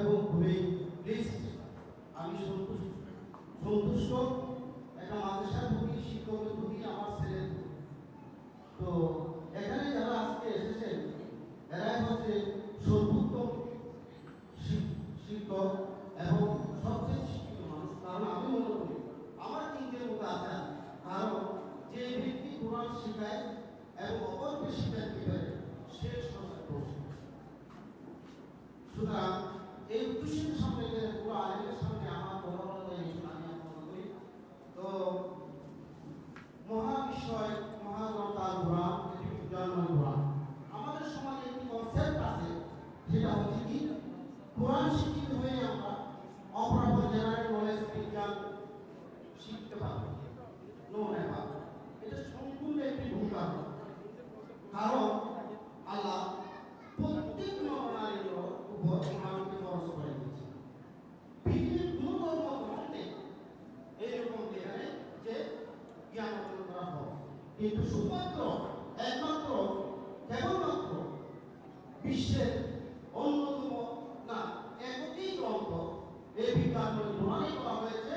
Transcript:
এবং খুবই প্লিজড আমি সন্তুষ্ট। সন্তুষ্ট একটা মাদ্রাসার প্রতি, শিক্ষকের প্রতি আমার ছেলের তো এখানে যারা আজকে এসেছেন এরাই হচ্ছে সর্বোত্তম শিক্ষক এবং সবচেয়ে শিক্ষিত মানুষ। কারণ আমি মনে করি, আমার চিন্তার মতো কারণ যে ব্যক্তি কোরআন শিখায় এবং অপরকে শিখাতে পারে সে সুতরাং এই উদ্দেশ্যের সামনে গেলে পুরো আইনের কিন্তু শুধুমাত্র একমাত্র কেবলমাত্র বিশ্বের অন্যতম না একই গ্রন্থ এই বিজ্ঞান প্রমাণিত হয়েছে।